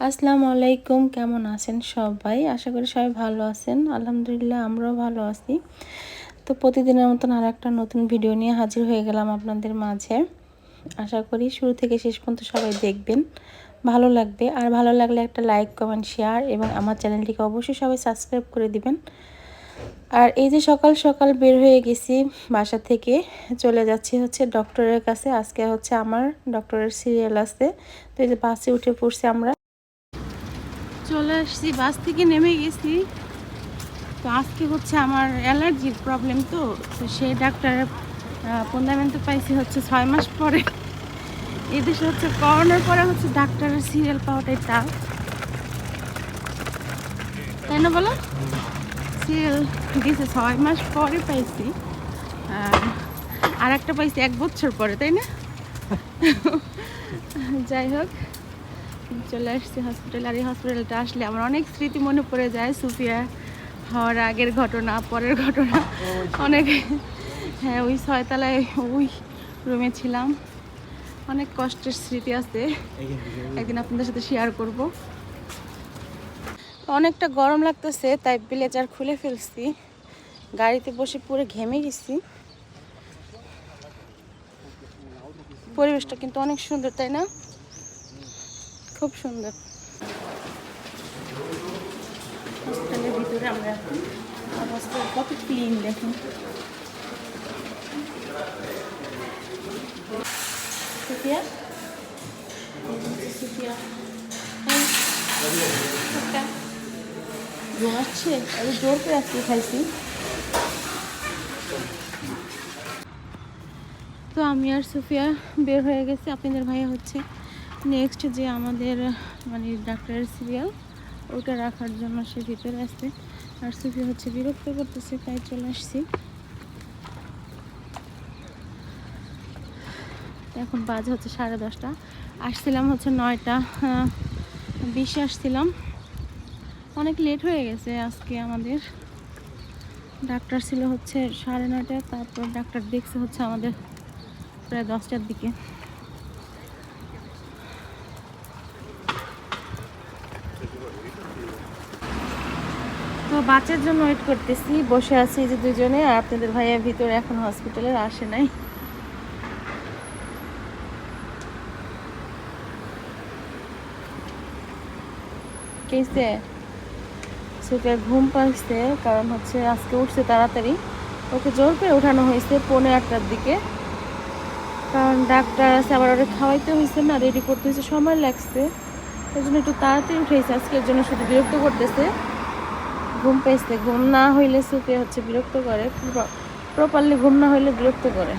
আসসালামু আলাইকুম, কেমন আছেন সবাই? আশা করি সবাই ভালো আছেন। আলহামদুলিল্লাহ, আমরাও ভালো আছি। তো প্রতিদিনের মতন আর একটা নতুন ভিডিও নিয়ে হাজির হয়ে গেলাম আপনাদের মাঝে। আশা করি শুরু থেকে শেষ পর্যন্ত সবাই দেখবেন। ভালো লাগবে। আর ভালো লাগলে একটা লাইক, কমেন্ট, শেয়ার এবং আমার চ্যানেলটিকে অবশ্যই সবাই সাবস্ক্রাইব করে দিবেন। আর এই যে সকাল সকাল বের হয়ে গেছি বাসা থেকে, চলে যাচ্ছি হচ্ছে ডক্টরের কাছে। আজকে হচ্ছে আমার ডক্টরের সিরিয়াল আছে। তো এই যে বাসে উঠে পড়ছি আমরা। চলে আসছি, বাস থেকে নেমে গেছি। তো আজকে হচ্ছে আমার অ্যালার্জির প্রবলেম তো তো সেই ডাক্তারের পনেরো তো পাইছি হচ্ছে ছয় মাস পরে। এদেশে হচ্ছে করোনার পরে হচ্ছে ডাক্তারের সিরিয়াল পাওয়াটাই টাফ তাই না বলো? সিরিয়াল দিয়েছে ছয় মাস পরে পাইছি। আর একটা পাইছি এক বছর পরে, তাই না? যাই হোক। চলে আসছি হসপিটাল আর এই হসপিটালটা আসলে আমার অনেক স্মৃতি মনে পড়ে যায়, সুফিয়া হওয়ার আগের ঘটনা, পরের ঘটনা। অনেক হ্যাঁ ওই ছয়তলায় ওই রুমে ছিলাম। অনেক কষ্টের স্মৃতি আছে। একদিন আপনাদের সাথে শেয়ার করব। অনেকটা গরম লাগতেছে, তাই ব্লেজার খুলে ফেলছি। গাড়িতে বসে পুরো ঘেমে গেছি। পরিবেশটা কিন্তু অনেক সুন্দর, তাই না? খুব সুন্দর। হসপিটালের ভিতরে আমরা অবস্থা কত ক্লিন দেখুন। সুফিয়া সুফিয়া আমি জোর করে আজকে খাইছি। তো আমি আর সুফিয়া বের হয়ে গেছি, আপনাদের ভাইয়া হচ্ছে। নেক্সট যে আমাদের মানে ডাক্তারের সিরিয়াল ওটা রাখার জন্য সে ভিতরে আসছে আর সুফি হচ্ছে বিরক্ত করতেছে, তাই চলে আসছি। এখন বাজে হচ্ছে সাড়ে দশটা। আসছিলাম হচ্ছে নয়টা বিশে আসছিলাম। অনেক লেট হয়ে গেছে আজকে আমাদের। ডাক্তার ছিল হচ্ছে সাড়ে নয়টায়, তারপর ডাক্তার দেখছে হচ্ছে আমাদের প্রায় দশটার দিকে। তো বাচ্চার জন্য ওয়েট করতেছি। বসে আছি যে দুজনে, আর আপনাদের ভাইয়া ভিতরে এখন হসপিটালে আসে নাই। কেসে ঘুম পাইছে, কারণ হচ্ছে আজকে উঠছে তাড়াতাড়ি। ওকে জোর করে উঠানো হয়েছে পৌনে আটটার দিকে। কারণ ডাক্তার আছে, আবার ওরা খাওয়াইতে হয়েছে না রেডি করতে হয়েছে সময় লাগছে। ওই জন্য একটু তাড়াতাড়ি উঠেছে আজকের জন্য শুধু বিরক্ত করতেছে। ঘুম পাইছে, ঘুম না হইলে সুপে হচ্ছে বিরক্ত করে প্রপারলি ঘুম না হইলে বিরক্ত করে।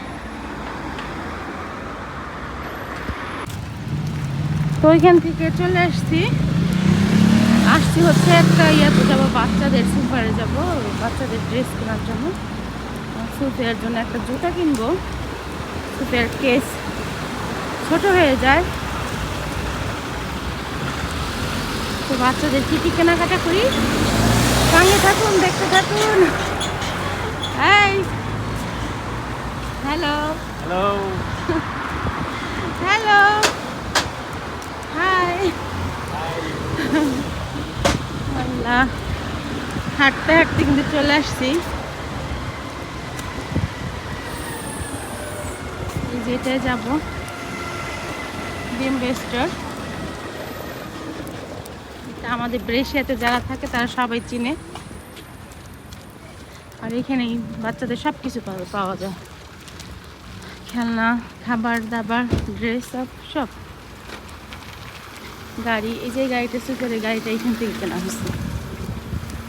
তো ওইখান থেকে চলে আসছি। আসছি হচ্ছে একটা ইয়াতে যাব, বাচ্চাদের সুপারে যাব, বাচ্চাদের ড্রেস কেনার জন্য। সুপের জন্য একটা জুতা কিনবো। সুপের কেস ছোট হয়ে যায়। তো বাচ্চাদের কী কী কেনাকাটা করি? সঙ্গে থাকুন দেখতে থাকুন। এই। হ্যালো। হ্যালো। হ্যালো। হাই। আল্লাহ। হাঁটতে হাঁটতে কিন্তু চলে আসছি। এই যেটায় যাব। বিম বেস্টার। আমাদের ব্রেশিয়াতে যারা থাকে তারা সবাই চিনে। আর এখানেই বাচ্চাদের সব কিছু পাওয়া যায়। খেলনা খাবার দাবার ড্রেস সব সব। গাড়ি এই যে গাড়িটা সুপারের গাড়িটা এখান থেকে কেনা হয়েছে।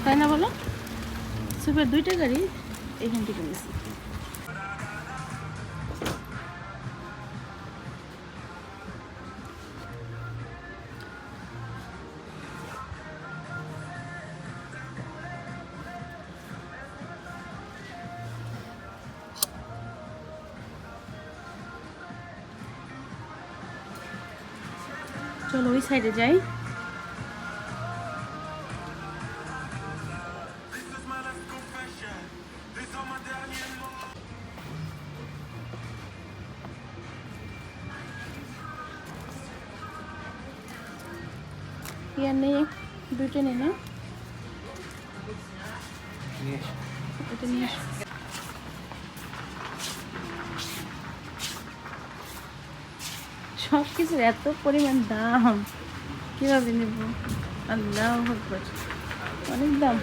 তাই না বলো? সুপার দুইটা গাড়ি এখান থেকে নিয়েছি। চলো ওই সাইডে যাই। আর নেই দুইটা নেই না? এটা নিয়ে সব কিছুর এত পরিমাণ দাম। কীভাবে নেব? আল্লাহ অনেক দাম।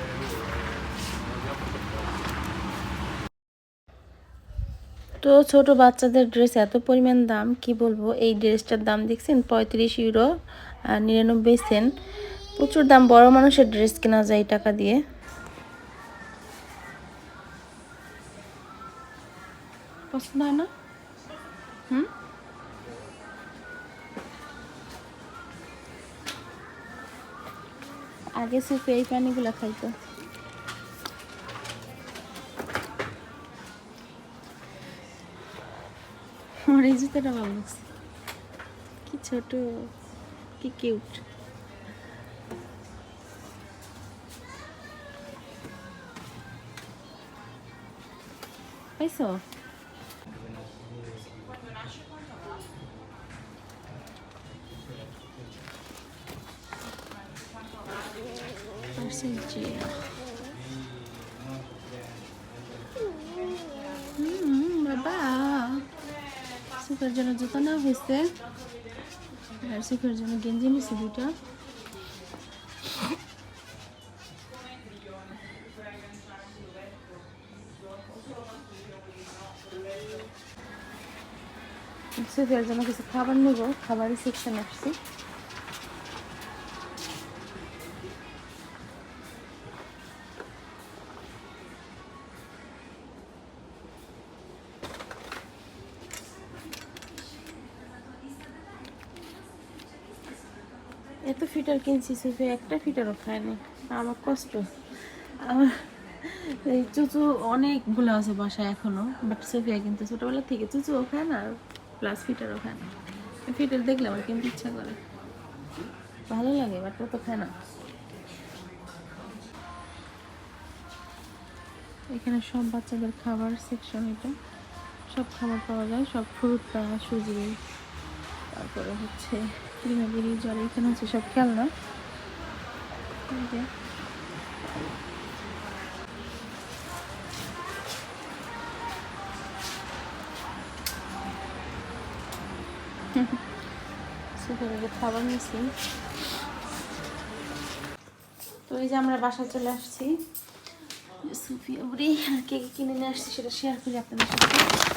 তো ছোট বাচ্চাদের ড্রেস এত পরিমাণ দাম, কি বলব? এই ড্রেসটার দাম দেখছেন? পঁয়ত্রিশ ইউরো আর নিরানব্বই সেন্ট প্রচুর দাম। বড় মানুষের ড্রেস কেনা যায় টাকা দিয়ে। পছন্দ হয় না? হুম? আগে সুপে এই পানিগুলো খাইতো। আমার এই জুতোটা ভালো লাগছে। কি ছোট, কি কিউট। পাইছো? Argentina. হুম বাবা সুখের জন্য জুতো নেওয়া হয়েছে আর সুখের জন্য গেঞ্জি নিয়েছি দুটা সুখের জন্য কিছু খাবার নেব খাবারের সেকশন আসছি ফিটার কিনছি সুফে একটা ফিটারও খায়নি আমার কষ্ট। আমার এই চুচু অনেকগুলো আছে বাসায় এখনও বাট সুফিয়া কিন্তু ছোটবেলা থেকে চুচুও খায় না প্লাস ফিটারও খায় না। ফিটার দেখলে আমার কিন্তু ইচ্ছা করে। ভালো লাগে বাট ও তো খায় না। এখানে সব বাচ্চাদের খাবার সেকশন এটা। সব খাবার পাওয়া যায়, সব ফ্রুট সুজি। তারপরে হচ্ছে ক্রিমাবিরি জল এখানে হচ্ছে সব খেলনা। এই খাবার নিয়েছি তো এই যে আমরা বাসায় চলে আসছি। আর কে কে কিনে নিয়ে আসছি সেটা শেয়ার করি আপনাদের সাথে।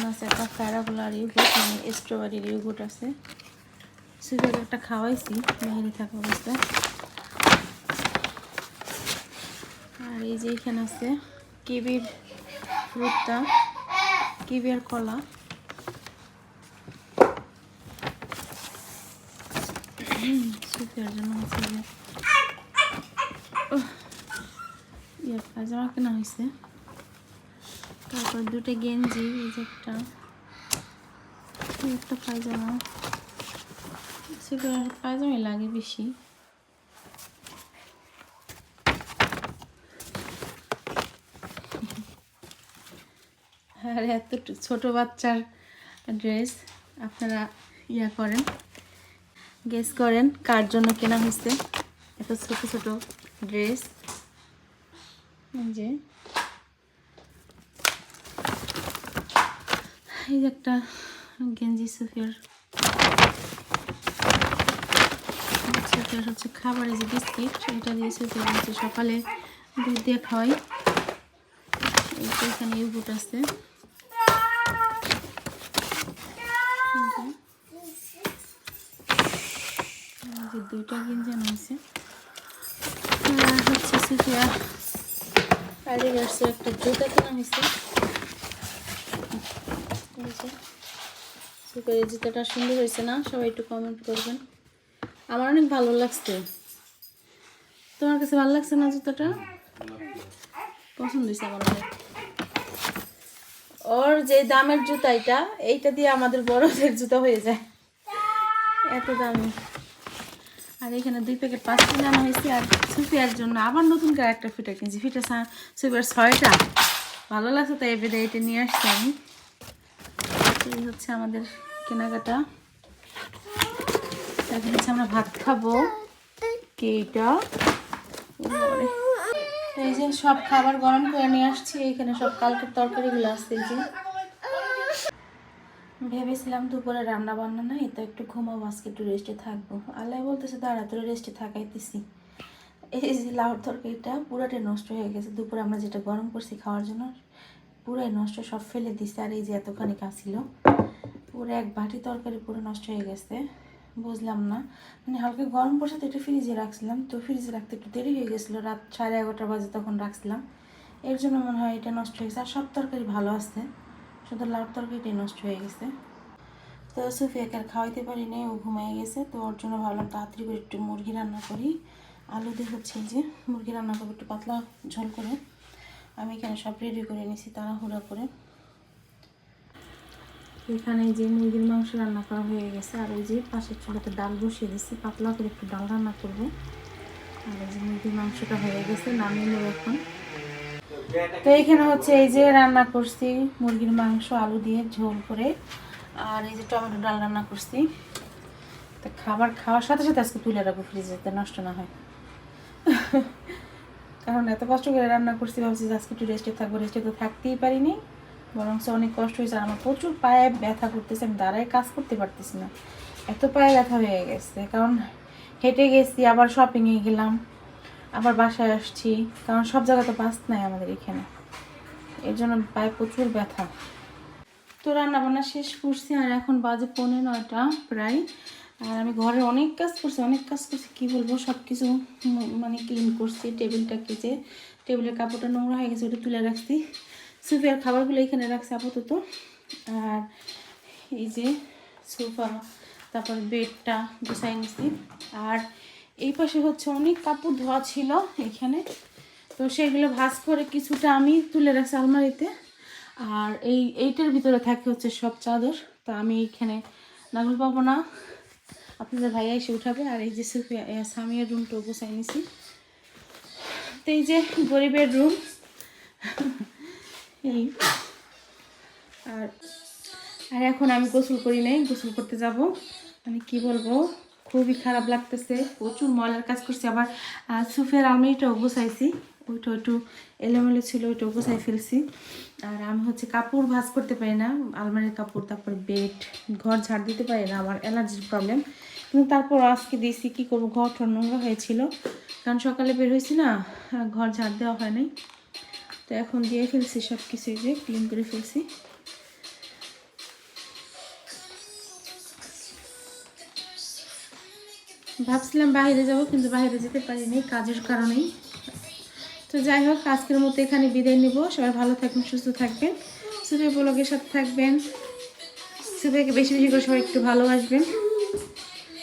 এখানে আছে একটা প্যারাগুলার ইউগুট মানে স্ট্রবেরির ইউগুট আছে। সুগার একটা খাওয়াইছি মেহেরি থাকা অবস্থায়। আর এই যে এখানে আছে কিবির ফ্রুটটা কিবি আর কলা। সুগার জন্য কেনা হয়েছে তারপর দুটো গেঞ্জি, এই যে একটা। একটা পায়জামা। সেগুলো পায়জামাই লাগে বেশি। আর এত ছোট বাচ্চার ড্রেস, আপনারা ইয়া করেন গেস করেন কার জন্য কেনা হয়েছে। এত ছোট ছোট ড্রেস। যে। এই একটা গেঞ্জি সুফিয়ার। সুফিয়ার হচ্ছে খাবার এই যে বিস্কিট, এটা দিয়ে সুফিয়ার হচ্ছে সকালে দুধ দিয়ে খাওয়াই। এখানে ইউগুট আছে। দুইটা গেঞ্জি আনা হয়েছে। আর হচ্ছে সুফিয়া অ্যাডিডাসের একটা জুতা কেনা হয়েছে এই যে সুপার এই জুতাটা সুন্দর হয়েছে না? সবাই একটু কমেন্ট করবেন। আমার অনেক ভালো লাগছে। তোমার কাছে ভালো লাগছে না জুতাটা? পছন্দ হয়েছে আমার অনেক। ওর যে দামের জুতা এটা, এইটা দিয়ে আমাদের বড়দের জুতা হয়ে যায়। এত দামি। আর এখানে দুই প্যাকেট পাঁচ কিনে হয়েছে, আর সুফিয়ার জন্য আবার নতুন করে একটা ফিটার কিনছি। ফিটার সুফিয়ার ছয়টা। ভালো লাগছে তাই এবারে এটা নিয়ে আসছি আমি। এই হচ্ছে আমাদের কেনাকাটা। এখন হচ্ছে আমরা ভাত খাব কি এটা এই যে সব খাবার গরম করে নিয়ে আসছি, এখানে সব কালকের তরকারিগুলো আসছে যে। ভেবেছিলাম দুপুরে রান্না বান্না নাই, তো একটু ঘুমাবো, আজকে একটু রেস্টে থাকব। আল্লাহ বলতেছে দাঁড়া তোর রেস্টে থাকাইতেছি। এই যে লাউর তরকারিটা পুরোটাই নষ্ট হয়ে গেছে, দুপুরে আমরা যেটা গরম করছি খাওয়ার জন্য পুরাই নষ্ট সব ফেলে দিছে, আর এই যে এতখানি কাছিল পুরো এক বাটি তরকারি পুরো নষ্ট হয়ে গেছে, বুঝলাম না। মানে হালকা গরম পড়ছে তো এটা ফ্রিজে রাখছিলাম, তো ফ্রিজে রাখতে একটু দেরি হয়ে গেছিল, রাত সাড়ে এগারোটা বাজে তখন রাখছিলাম। এর জন্য মনে হয় এটা নষ্ট হয়ে গেছে, আর সব তরকারি ভালো আছে, শুধু লাউর তরকারিটাই নষ্ট হয়ে গেছে। তো সুফিয়াকে আর খাওয়াইতে পারি নাই ও ঘুমিয়ে গেছে, তো ওর জন্য ভাবলাম তাড়াতাড়ি করে একটু মুরগি রান্না করি। আলু দিয়ে হচ্ছে যে, মুরগি রান্না করব একটু পাতলা ঝোল করে। আমি এখানে সব রেডি করে নিছি, তাড়াহুড়া করে। এখানে যে মুরগির মাংস রান্না করা হয়ে গেছে, আর ওই যে পাশের চুলাতে ডাল বসিয়ে দিচ্ছি পাতলা করে একটু ডাল রান্না করব। আর যে মুরগির মাংসটা হয়ে গেছে, নামিয়ে নেব এখন। তো এখানে হচ্ছে এই যে রান্না করছি, মুরগির মাংস, আলু দিয়ে ঝোল করে, আর এই যে টমেটো ডাল রান্না করছি। তো খাবার খাওয়ার সাথে সাথে আজকে তুলে রাখব ফ্রিজে যাতে নষ্ট না হয়। কারণ এত কষ্ট করে রান্না করছি, ভাবছি আজকে একটু রেস্টে থাকব। রেস্টে তো থাকতেই পারিনি বরং অনেক কষ্ট হয়েছে আমার প্রচুর পায়ে ব্যথা করতেছে, আমি দাঁড়ায় কাজ করতে পারতেছি না। এত পায়ে ব্যথা হয়ে গেছে, কারণ হেঁটে গেছি, আবার শপিংয়ে গেলাম, আবার বাসায় আসছি, কারণ সব জায়গা তো বাস নাই আমাদের এখানে। এর জন্য পায়ে প্রচুর ব্যথা। তো রান্না বান্না শেষ করছি, আর এখন বাজে পৌনে নয়টা, প্রায়। আর আমি ঘরে অনেক কাজ করছি, অনেক কাজ করছি, কি বলব সব কিছু মানে ক্লিন করছি টেবিলটা কেচে টেবিলের কাপড়টা নোংরা হয়ে গেছে, ওটা তুলে রাখছি। সুফিয়ার খাবারগুলো এখানে রাখছি আপাতত। আর এই যে সোফা, তারপর বেডটা গুছাই নিছি। আর এই পাশে হচ্ছে অনেক কাপড় ধোয়া ছিল এখানে। তো সেগুলো ভাঁজ করে কিছুটা আমি তুলে রাখছি আলমারিতে। আর এই, এইটার ভিতরে থাকে হচ্ছে সব চাদর। তো আমি এখানে নাগল পাবো না। আপনাদের ভাইয়া এসে উঠাবে। আর এই যে সামিয়ার রুমটাও গোছাই নিছি। তো এই যে গরিবের রুম এই। আর আর এখন আমি গোসল করি নাই, গোসল করতে যাব। মানে কি বলব, খুবই খারাপ লাগতেছে, প্রচুর ময়লার কাজ করছি। আবার সুফের আলমারিটাও গোছাইছি। ওইটা একটু এলোমেলো ছিল, ওইটাও গোছাই ফেলছি। আর আমি হচ্ছে কাপড় ভাঁজ করতে পারি না, আলমারির কাপড়, তারপর বেড ঘর ঝাড় দিতে পারি না, আমার অ্যালার্জির প্রবলেম কিন্তু তারপর আজকে দিয়েছি কী করব? ঘর নোংরা হয়েছিল। কারণ সকালে বের হয়েছি না ঘর ঝাড় দেওয়া হয় নাই। তো এখন দিয়ে ফেলছি সব কিছু যে ক্লিন করে ফেলছি। ভাবছিলাম বাইরে যাব, কিন্তু বাইরে যেতে পারিনি, কাজের কারণেই। তো যাই হোক, আজকের মতো এখানে বিদায় নিব। সবাই ভালো থাকবেন, সুস্থ থাকবেন। সুবে ব্লগের সাথে থাকবেন। সুবেকে বেশি বেশি করে সবাই একটু ভালোবাসবেন।